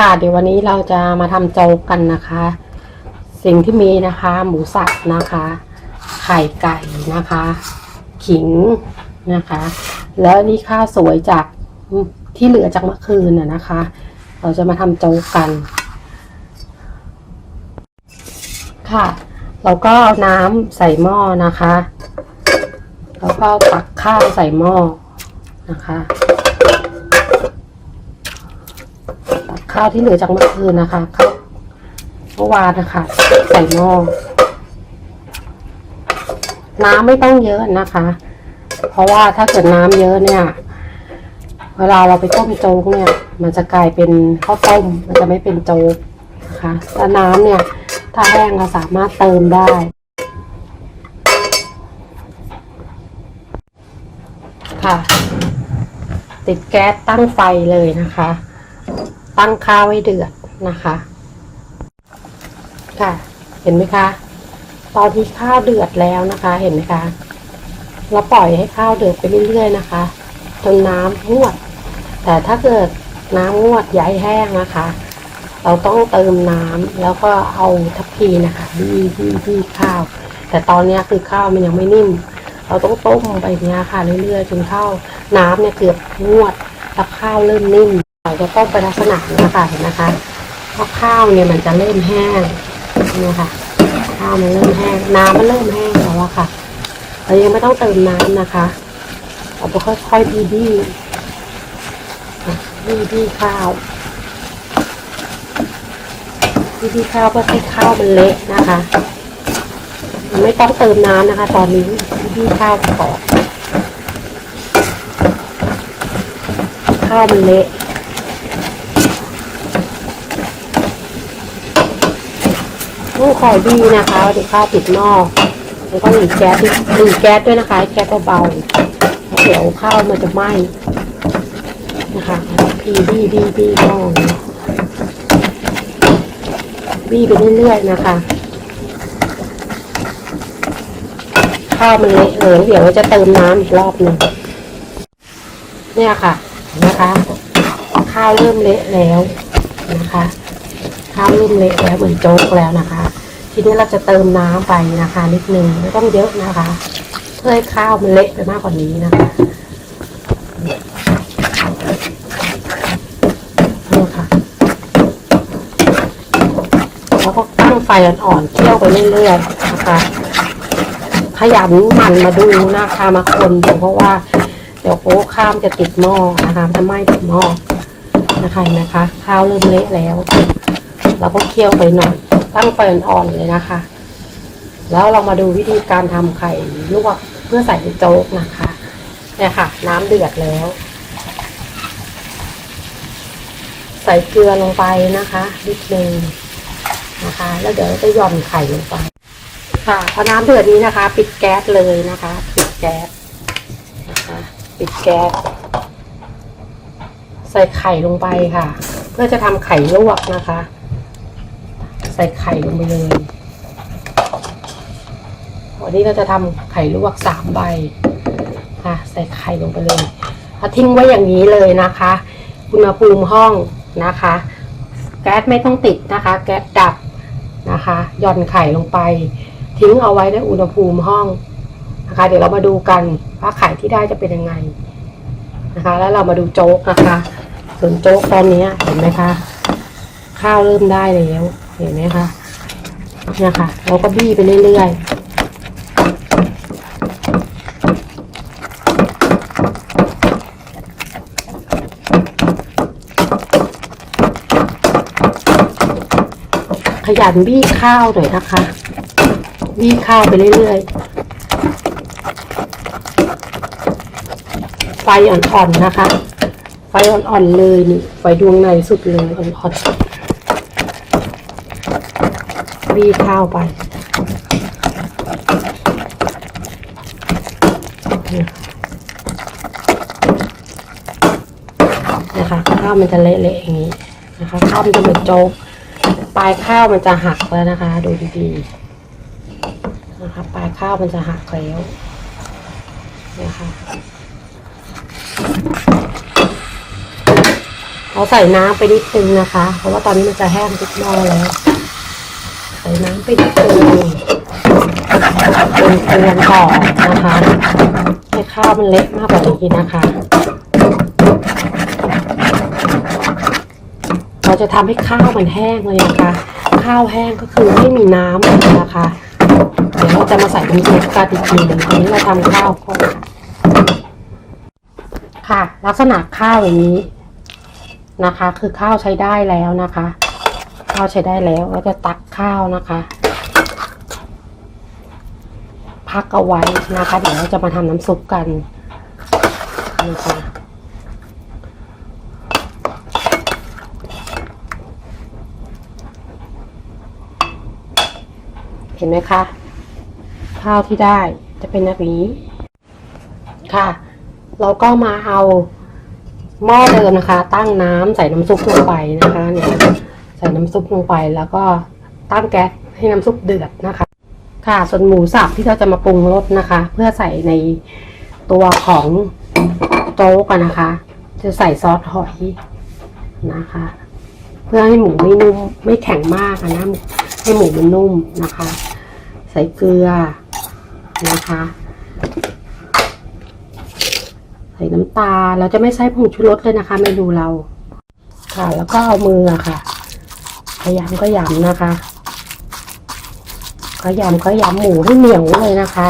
ค่ะเดี๋ยววันนี้เราจะมาทำโจ๊กกันนะคะ สิ่งที่มีนะคะ หมูสับนะคะ ไข่ไก่นะคะ ขิงนะคะ แล้วนี่ข้าวสวยจากที่เหลือจากเมื่อคืนน่ะนะคะ เราจะมาทำโจ๊กกัน ค่ะ เราก็เอาน้ำใส่หม้อนะคะ แล้วก็ตักข้าวใส่หม้อนะคะ ตัก ข้าวที่เหลือจากเมื่อคืนนะคะข้าวเมื่อวานนะคะ ใส่หม้อน้ำไม่ต้องเยอะนะคะ เพราะว่าถ้าเกิดน้ำเยอะเนี่ย เวลาเราไปต้มโจ๊กเนี่ย มันจะกลายเป็นข้าวต้ม มันจะไม่เป็นโจ๊กนะคะแล้วน้ำเนี่ย ถ้าแห้งเราสามารถเติมได้ค่ะ ติดแก๊สตั้งไฟเลยนะคะ ตั้งข้าวให้เดือดนะคะ ค่ะ เห็นไหมคะ ตอนที่ข้าวเดือดแล้วนะคะ เห็นไหมคะ เราปล่อยให้ข้าวเดือดไปเรื่อยๆนะคะ จนน้ำงวด แต่ถ้าเกิดน้ำงวดย้ายแห้งนะคะ เราต้องเติมน้ำแล้วก็เอาทัพพีนะคะบี้บี้บี้ข้าว แต่ตอนนี้คือข้าวมันยังไม่นิ่ม เราต้องต้มไปอย่างเนี้ยค่ะเรื่อยๆจนข้าวน้ำเนี่ยเกือบงวดแล้วข้าวเริ่มนิ่ม เราจะต้มไปลักษณะนี้ค่ะเห็นนะคะเพราะข้าวเนี่ยมันจะเริ่มแห้งเนี่ยค่ะ ข้าวมันเริ่มแห้งน้ำมันเริ่มแห้งแล้วอะค่ะเรายังไม่ต้องเติมน้ำนะคะเราไปค่อยๆบี้บี้ค่ะบี้บี้ข้าววิธีข้าวเพื่อให้ข้าวมันเละนะคะ ไม่ต้องเติมน้ำนะคะ ตอนนี้วิธีข้าวก่อนข้าวมันเละ ต้องคอยดีนะคะดี๋ยวข้าวติดหม้อแล้วก็หลีแก๊สหลีแก๊สด้วยนะคะให้แก๊สเบาๆเดี๋ยวข้าวมันจะไหม้นะคะพี่บี้บี้บี้หม้อนี้บี้ไปเรื่อยๆนะคะ ข้าวมันเละเลยเดี๋ยวเราจะเติมน้ำอีกรอบหนึ่งเนี่ยค่ะนะคะ ข้าวเริ่มเละแล้วนะคะ ข้าวเริ่มเละแล้วเหมือนโจ๊กแล้วนะคะ ทีนี้เราจะเติมน้ำไปนะคะ นิดนึงไม่ต้องเยอะนะคะเพื่อให้ข้าวมันเละไปมากกว่านี้นะคะนี่ค่ะแล้วก็ตั้งไฟอ่อนๆเคี่ยวไปเรื่อยๆนะคะขยันหมั่นมาดูนะคะมาคนดูเพราะว่า เดี๋ยวโอ้ข้ามจะติดหม้อนะคะจะไหม้ติดหม้อนะคะนไหมคะ ข้าวเริ่มเละแล้ว เราก็เคี่ยวไปหน่อย ตั้งไฟอ่อนๆเลยนะคะ แล้วเรามาดูวิธีการทำไข่ลวกเพื่อใส่ในโจ๊กนะคะ เนี่ยค่ะ น้ำเดือดแล้ว ใส่เกลือลงไปนะคะนิดนึงนะคะ แล้วเดี๋ยวเราจะย่อนไข่ลงไป ค่ะพอน้ำเดือดนี้นะคะ ปิดแก๊สเลยนะคะ ปิดแก๊สนะคะ ปิดแก๊สใส่ไข่ลงไปค่ะ เพื่อจะทำไข่ลวกนะคะ ใส่ไข่ลงไปเลย วันนี้เราจะทำไข่ลวกสามใบค่ะใส่ไข่ลงไปเลยเอาทิ้งไว้อย่างนี้เลยนะคะอุณหภูมิห้องนะคะ แก๊สไม่ต้องติดนะคะ แก๊สดับนะคะหย่อนไข่ลงไป ทิ้งเอาไว้ในอุณหภูมิห้องนะคะ เดี๋ยวเรามาดูกันว่าไข่ที่ได้จะเป็นยังไงนะคะ แล้วเรามาดูโจ๊กนะคะ ส่วนโจ๊กตอนนี้เห็นไหมคะ ข้าวเริ่มได้แล้ว เห็นไหมคะเนี่ยค่ะ เราก็บี้ไปเรื่อยๆ ขยันบี้ข้าวหน่อยนะคะ บี้ข้าวไปเรื่อยๆ ไฟอ่อนๆนะคะ ไฟอ่อนๆเลยนี่ ไฟดวงในสุดเลยอ่อนๆ บีข้าวไปนะคะข้าวมันจะเละๆอย่างนี้นะคะข้าวมันจะเหมือนโจ๊กปลายข้าวมันจะหักแล้วนะคะ ดูดีๆนะคะปลายข้าวมันจะหักแล้วนะคะเราใส่น้ำไปนิดนึงนะคะ เพราะว่าตอนนี้มันจะแห้งทุกหม้อแล้ว น้ำปิดนึงเป็นเกลือก่อนนะคะให้ข้าวมันเล็กมากกว่านี้นะคะเราจะทำให้ข้าวมันแห้งเลยนะคะ ข้าวแห้งก็คือไม่มีน้ำเลยนะคะ เดี๋ยวเราจะมาใส่น้ำซุปกันอีกทีหนึงตอนนี้เราทำข้าวก่อนค่ะ ลักษณะข้าวอย่างนี้นะคะ คือข้าวใช้ได้แล้วนะคะ ข้าวใช้ได้แล้วเราจะตักข้าวนะคะ พักเอาไว้นะคะ เดี๋ยวเราจะมาทำน้ำซุปกันนะคะเห็นไหมคะ ข้าวที่ได้จะเป็นแบบนี้ค่ะ เราก็มาเอาหม้อเดิมนะคะ ตั้งน้ำใส่น้ำซุปลงไปนะคะ น้ำซุปลงไปแล้วก็ตั้งแก๊สให้น้ำซุปเดือดนะคะ ค่ะ ส่วนหมูสับที่เราจะมาปรุงรสนะคะ เพื่อใส่ในตัวของโจ๊กอะนะคะ จะใส่ซอสหอยนะคะ เพื่อให้หมูไม่นุ่มไม่แข็งมากนะให้หมูมันนุ่มนะคะ ใส่เกลือนะคะ ใส่น้ำตาลเราจะไม่ใช้ผงชูรสเลยนะคะเมนูเราค่ะ แล้วก็เอามืออะ ขยำก็ยำนะคะขยำก็ยำหมูให้เหนียวเลยนะคะ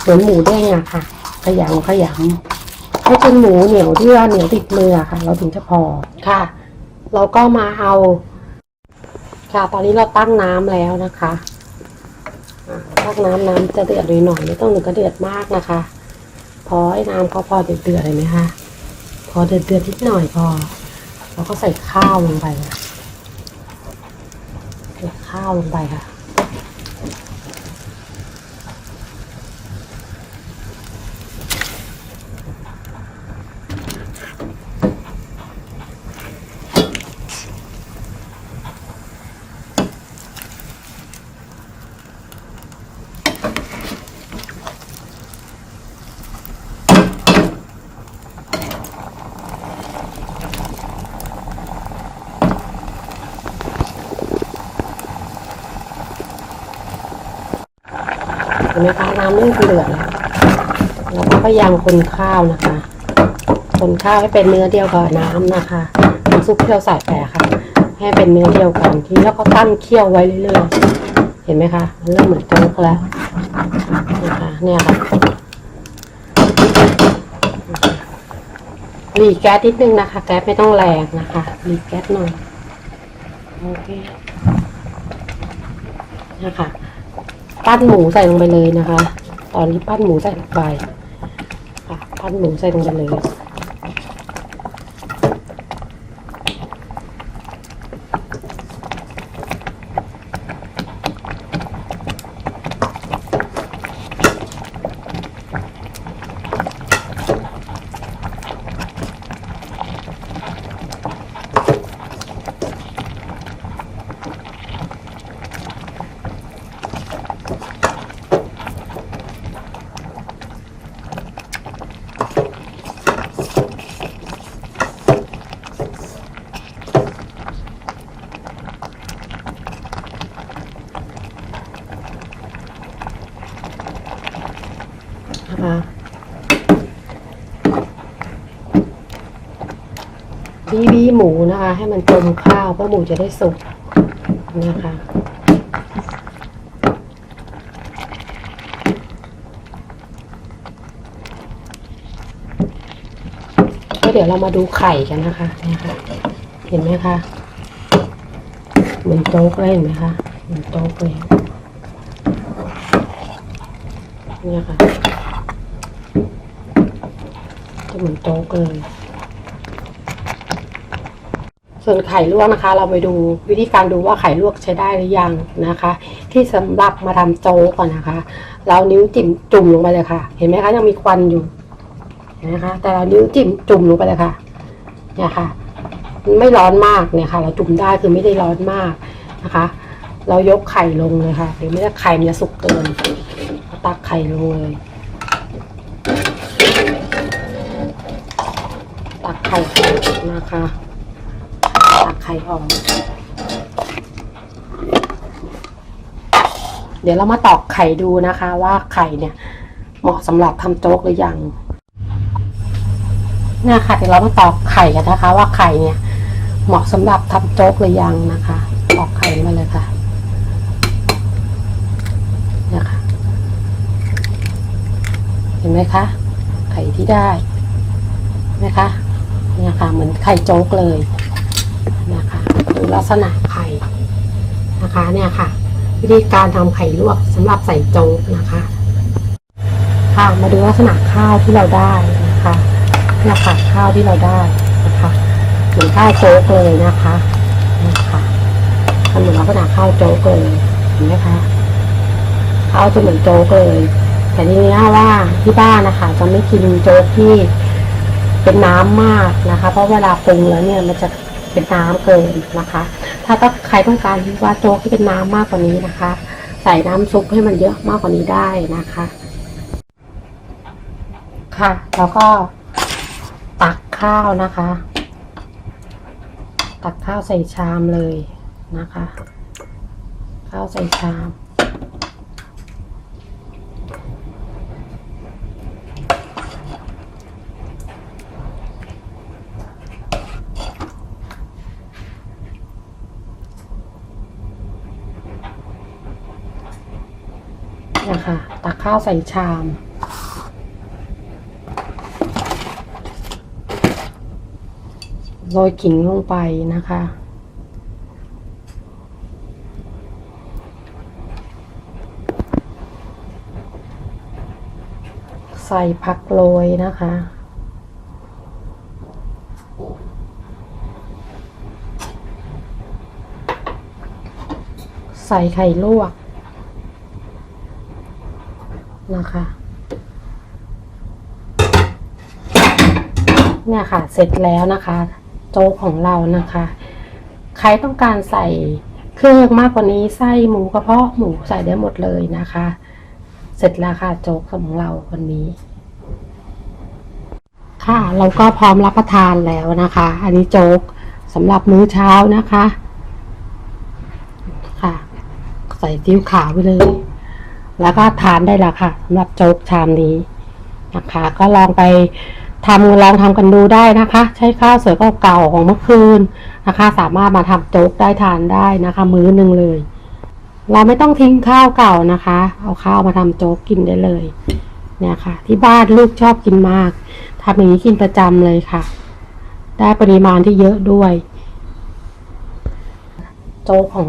เหมือนหมูเด้งอะค่ะขยำขยำให้จนหมูเหนียวที่ว่าเหนียวติดมือะค่ะ เราถึงจะพอค่ะ เราก็มาเอาค่ะ ตอนนี้เราตั้งน้ำแล้วนะคะตั้งน้ำน้ำจะเดือดหน่อยไม่ต้องถึงกระเดือดมากนะคะพอให้น้ำเขาพอเดือดเดือดเลยไหมคะพอเดือดเดือดนิดหน่อยพอ แล้วก็ใส่ข้าวลงไปค่ะ ข้าวลงไปค่ะ เห็นไหมคะน้ำเริ่มเดือดแล้วแล้วก็พยายามคนข้าวนะคะ คนข้าวให้เป็นเนื้อเดียวกับน้ำนะคะน้ำซุปที่เราใส่ไปค่ะ ให้เป็นเนื้อเดียวกันทีนี้เราก็ตั้งเคี่ยวไว้เรื่อยๆเห็นไหมคะมันเริ่มเหมือนโจ๊กแล้วนะคะเนี่ยค่ะหลีแก๊สนิดนึงนะคะ แก๊สไม่ต้องแรงนะคะหลีแก๊สหน่อยโอเคนะคะ ปั้นหมูใส่ลงไปเลยนะคะ ตอนนี้ปั้นหมูใส่ลงไปค่ะปั้นหมูใส่ลงไปเลย นะคะ บีบีหมูนะคะ ให้มันจมข้าวเพื่อหมูจะได้สุกนะคะก็เดี๋ยวเรามาดูไข่กันนะคะเนี่ยค่ะเห็นไหมคะเหมือนโจ๊กเลยเห็นไหมคะเหมือนโจ๊กเลยเนี่ยค่ะจะเหมือนโจ๊กเลย ส่วนไข่ลวกนะคะ เราไปดูวิธีการดูว่าไข่ลวกใช้ได้หรือยังนะคะ ที่สำหรับมาทำโจ๊กก่อนนะคะ เรานิ้วจิ้มจุ่มลงไปเลยค่ะ เห็นไหมคะยังมีควันอยู่เห็นไหมคะ แต่เรานิ้วจิ้มจุ่มลงไปเลยค่ะเนี่ยค่ะ ไม่ร้อนมากเนี่ยค่ะ เราจุ่มได้คือไม่ได้ร้อนมากนะคะ เรายกไข่ลงเลยค่ะหรือไม่ได้ไข่มันจะสุกเกินตักไข่ลงเลยตักไข่นะคะ ไข่ออกเดี๋ยวเรามาตอกไข่ดูนะคะ ว่าไข่เนี่ย เหมาะสำหรับทำโจ๊กหรือยังเนี่ยค่ะเดี๋ยวเรามาตอกไข่กันนะคะ ว่าไข่เนี่ย เหมาะสำหรับทำโจ๊กหรือยังนะคะ ตอกไข่มาเลยค่ะเนี่ยค่ะ เห็นไหมคะ ไข่ที่ได้นะคะเนี่ยค่ะ เหมือนไข่โจ๊กเลย นะคะดูลักษณะไข่นะคะเนี่ยค่ะ วิธีการทำไข่ลวกสำหรับใส่โจ๊กนะคะ ค่ะมาดูลักษณะข้าวที่เราได้นะคะเนี่ยค่ะข้าวที่เราได้นะคะเหมือนข้าวโจ๊กเลยนะคะนะคะมันเหมือนลักษณะข้าวโจ๊กเลยเห็นไหมคะข้าวจะเหมือนโจ๊กเลยแต่ทีนี้ว่าที่บ้านนะคะจะไม่กินโจ๊กที่ เป็นน้ำมากนะคะ เพราะเวลาปรุงแล้วเนี่ยมันจะเป็นน้ำเกินนะคะ ถ้าต้องใครต้องการที่ว่าโจ๊กที่เป็นน้ำมากกว่านี้นะคะ ใส่น้ำซุปให้มันเยอะมากกว่านี้ได้นะคะ ค่ะ แล้วก็ตักข้าวนะคะ ตักข้าวใส่ชามเลยนะคะ ข้าวใส่ชาม นะคะตักข้าวใส่ชาม โรยขิงลงไปนะคะ ใส่ผักโรยนะคะใส่ไข่ลวก นะคะ เนี่ยค่ะ เสร็จแล้วนะคะ โจ๊กของเรานะคะ ใครต้องการใส่เครื่องมากกว่านี้ไส้หมูกระเพาะหมูใส่ได้หมดเลยนะคะ เสร็จแล้วค่ะโจ๊กของเราวันนี้ ค่ะเราก็พร้อมรับประทานแล้วนะคะ อันนี้โจ๊กสำหรับมื้อเช้านะคะ ค่ะ ใส่ติ้วขาวไปเลย แล้วก็ทานได้และค่ะสำหรับโจ๊กชามนี้นะคะ ก็ลองไปทำลองทำกันดูได้นะคะ ใช้ข้าวสวยเก่าๆของเมื่อคืนนะคะ สามารถมาทำโจ๊กได้ทานได้นะคะ มื้อหนึ่งเลย เราไม่ต้องทิ้งข้าวเก่านะคะ เอาข้าวมาทำโจ๊กกินได้เลยเนี่ยค่ะ ที่บ้านลูกชอบกินมากทำอย่างนี้กินประจำเลยค่ะ ได้ปริมาณที่เยอะด้วย โจ๊กของ